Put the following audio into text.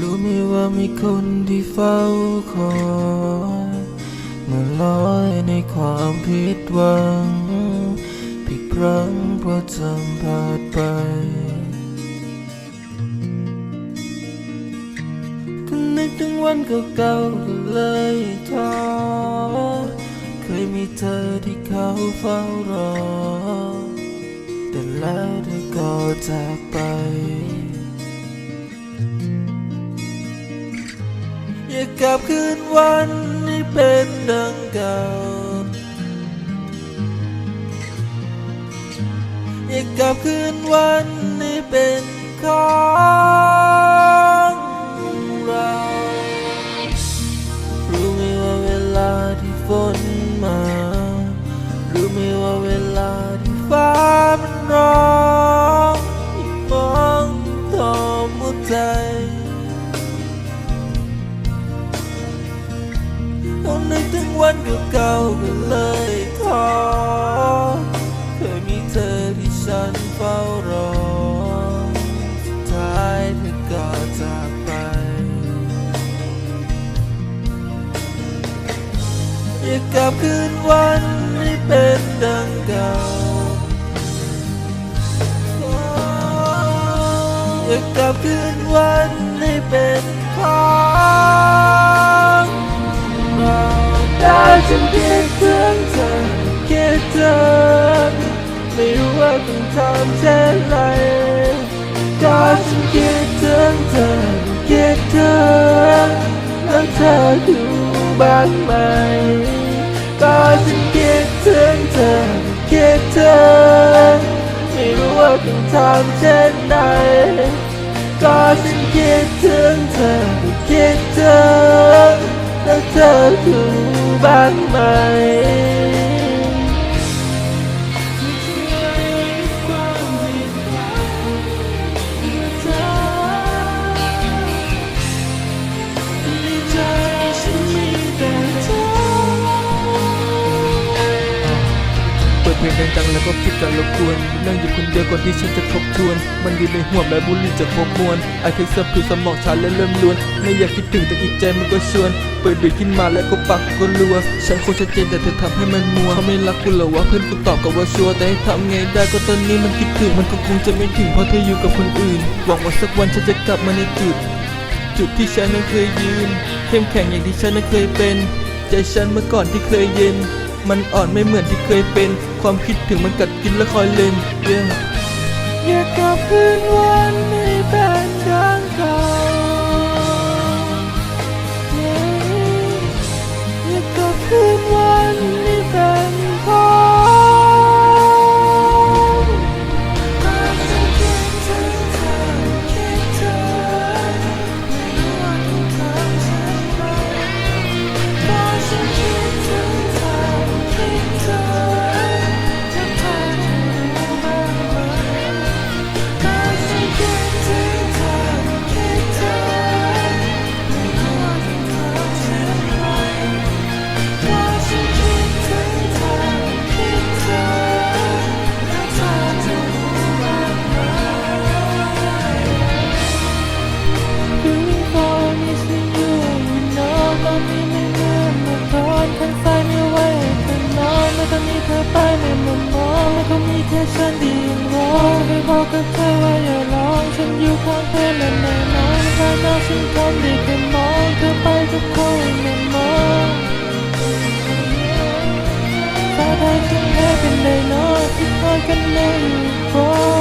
รู้ไหมว่ามีคนที่เฝ้าคอยเมื่อลอยในความผิดหวัง ผิดพลั้งเพราะจำพลาดไป ก็นึกถึงวันเก่าๆก็เลยท้อเคยมีเธอที่เขาเฝ้ารอ แต่แล้วเธอก็จากไป กลับคืนวันที่เป็นดังเก่า อยากกลับคืนวันที่เป็นของเรารู้ไหมว่าเวลาที่ฝนมา รู้ไหมว่าเวลาที่ฟ้ามันร้องยิ่งมองทอมหัวใจ วันเก่าๆก็เลยท้อเคยมีเธอที่ฉันเฝ้ารอสุดท้ายเธอก็จากไป อยากกลับคืนวันที่เป็นดังเก่าอยากกลับคืนวันที่เป็น ฉันคิดถึงเธอคิดถึงไม่รู้ว่าต้องทำเช่นไรก็ฉันคิดถึงเธอคิดถึงแล้วเธอดูบ้างไหมก็ฉันคิดถึงเธอคิดถึงไม่รู้ว่าต้องทำเช่นไรก็ฉันคิดถึงเธอคิดถึงแล้วเธอดูบ้าง เปิดเพลงดังๆแล้วก็คิดกันรบกวนนั่งอยู่คนเดียวก่อนที่ฉันจะทบทวน มันอยู่ในหัวแม่บุรีจะครบมวนไอเทคซับคือสมองฉันและเริ่มลวน ไม่อยากคิดถึงแต่อีกใจมันก็ชวน เปิดเบรกขึ้นมาแล้วก็ปักก็รัว ฉันคงชัดเจนแต่เธอทำให้มันมัวเขาไม่รักกูหรอวะเพื่อนกูตอบกับว่าชัวร์แต่ให้ทำไงได้ก็ตอนนี้มันคิดถึงมันก็คงจะไม่ถึงเพราะเธออยู่กับคนอื่น หวังว่าสักวันฉันจะกลับมาในจุด จุดที่ฉันนั้นเคยยืน เข้มแข็งอย่างที่ฉันนั้นเคยเป็น ใจฉันเมื่อก่อนที่เคยเย็น มันอ่อนไม่เหมือนที่เคยเป็น ความคิดถึงมันกัดกินและคอยเล่นเรื่อยากกลับคืนวันที่เป็น บอกกับเธอว่าอย่าร้องฉันอยู่ข้างเธอและไม่นอนภายนอกฉันทำได้แค่มองเธอไปกับคนไม่มองถ้าไทยฉันแค่เป็นไดโนที่คอยกันไม่อยู่พอ